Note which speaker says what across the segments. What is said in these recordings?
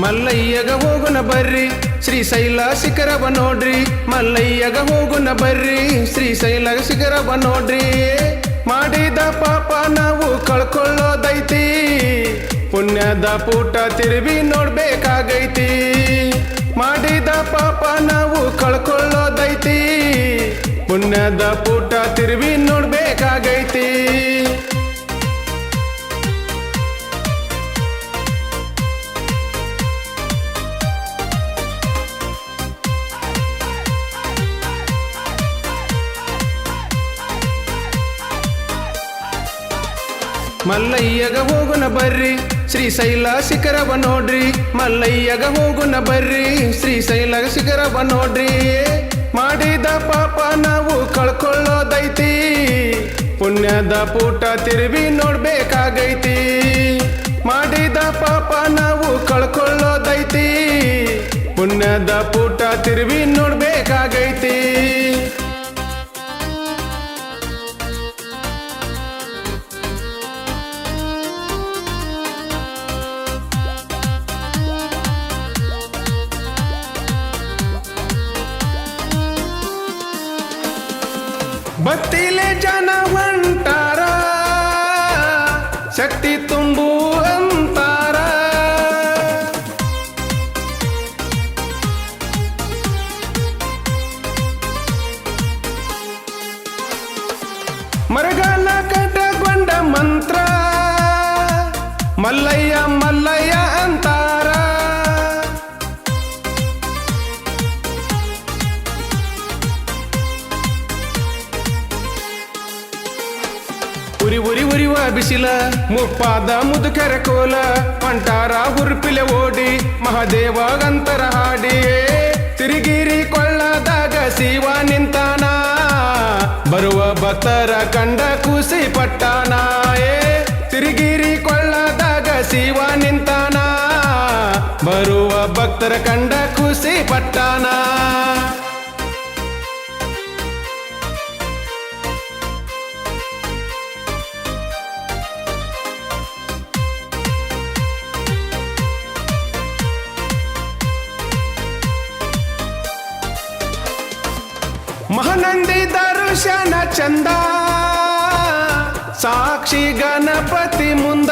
Speaker 1: ಮಲ್ಲಯ್ಯಗ ಹೋಗುನ ಬರ್ರಿ ಶ್ರೀಶೈಲ ಶಿಖರವ ನೋಡ್ರಿ. ಮಲ್ಲಯ್ಯಗ ಹೋಗುನ ಬರ್ರಿ ಶ್ರೀಶೈಲ ಶಿಖರವ ನೋಡ್ರಿ. ಮಾಡಿದ ಪಾಪ ನಾವು ಕಳ್ಕೊಳ್ಳೋದೈತಿ. ಪುಣ್ಯದ ಪೂಟ ತಿರುವಿ ನೋಡ್ಬೇಕಾಗೈತಿ. ಮಾಡಿದ ಪಾಪ ನಾವು ಕಳ್ಕೊಳ್ಳೋದೈತಿ. ಪುಣ್ಯದ ಪೂಟ ತಿರುವಿ ಮಲ್ಲಯ್ಯಗ ಹೋಗುನ ಬರ್ರಿ ಶ್ರೀಶೈಲ ಶಿಖರವ ನೋಡ್ರಿ. ಮಲ್ಲಯ್ಯಗ ಹೋಗುನ ಬರ್ರಿ ಶ್ರೀಶೈಲ ಶಿಖರವ ನೋಡ್ರಿ. ಮಾಡಿದ ಪಾಪ ನಾವು ಕಳ್ಕೊಳ್ಳೋದೈತಿ. ಪುಣ್ಯದ ಪೂಟ ತಿರುವಿ ನೋಡ್ಬೇಕಾಗೈತಿ. ಮಾಡಿದ ಪಾಪ ನಾವು ಕಳ್ಕೊಳ್ಳೋದೈತಿ. ಪುಣ್ಯದ ಪೂಟ ತಿರುವಿ ನೋಡ್ಬೇಕಾಗೈತಿ. ಭಕ್ತಿಲೆ ಜನ ಹೊಂಟಾರ ಶಕ್ತಿ ತುಂಬು ಅಂತಾರ. ಮರಗಾಲ ಕಟಗೊಂಡ ಮಂತ್ರ ಮಲ್ಲಯ್ಯ ಮಲ್ಲಯ್ಯ ಉರಿ ಉರಿ ಉರಿವ ಬಿಸಿಲ ಮುಪ್ಪಾದ ಮುದುಕರ ಕೋಲ ಪಂಟಾರ ఓడి ಓಡಿ, ಮಹಾದೇವಗಂತರ ಹಾಡಿ ತಿರುಗಿರಿ ಕೊಳ್ಳದಾಗ ಶಿವ ನಿಂತಾನ, ಬರುವ ಭಕ್ತರ ಕಂಡ ಖುಷಿ ಪಟ್ಟಾನ, ಏ, ತಿರುಗಿರಿ ಕೊಳ್ಳದಾಗ ಶಿವ ನಿಂತಾನ, ಬರುವ ಭಕ್ತರ ಕಂಡ ಮಹಾನಂದಿ ದರ್ಶನ ಚಂದ ಸಾಕ್ಷಿ ಗಣಪತಿ ಮುಂದ.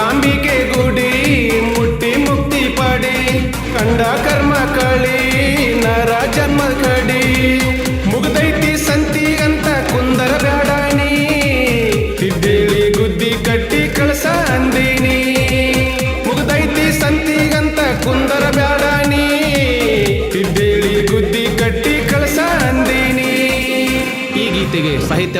Speaker 1: ಭ್ರಮರಾಂಬಿಕೆ ಗುಡಿ, ಮುಟ್ಟಿ ಮುಕ್ತಿ ಪಡಿ, ಕಂಡ ಕರ್ಮ ಕಳಿ, ನರ ಜನ್ಮ ಕಡಿ. ಮುಗ್ದೈತಿ ಸಂತಿ ಅಂತ ಕುಂದರ ಬ್ಯಾಡಾನಿ ತಿದ್ದೇಳಿ ಗುದ್ದಿ ಕಟ್ಟಿ ಕಳಸ ಅಂದಿನಿ. ಮುಗ್ದೈತಿ ಸಂತಿಗಂತ ಕುಂದರ ಬ್ಯಾಡಾನಿ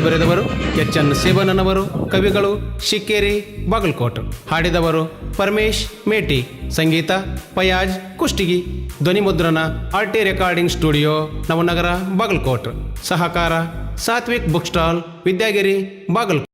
Speaker 1: ಬರೆದವರು ಎಚ್ ಎನ್ ಸೇವನನವರು ಕವಿಗಳು ಶಿಕ್ಕೇರಿ, ಬಾಗಲಕೋಟ್. ಹಾಡಿದವರು ಪರಮೇಶ್, ಮೇಟಿ, ಸಂಗೀತ, ಪಯಾಜ್, ಕುಷ್ಟಿಗಿ ಧ್ವನಿ ಮುದ್ರಣ RT recording studio, Navanagar, Bagalkot. ಸಹಕಾರ, ಸಾತ್ವಿಕ್ ಬುಕ್ ಸ್ಟಾಲ್, ವಿದ್ಯಾಗಿರಿ, ಬಾಗಲಕೋಟ್.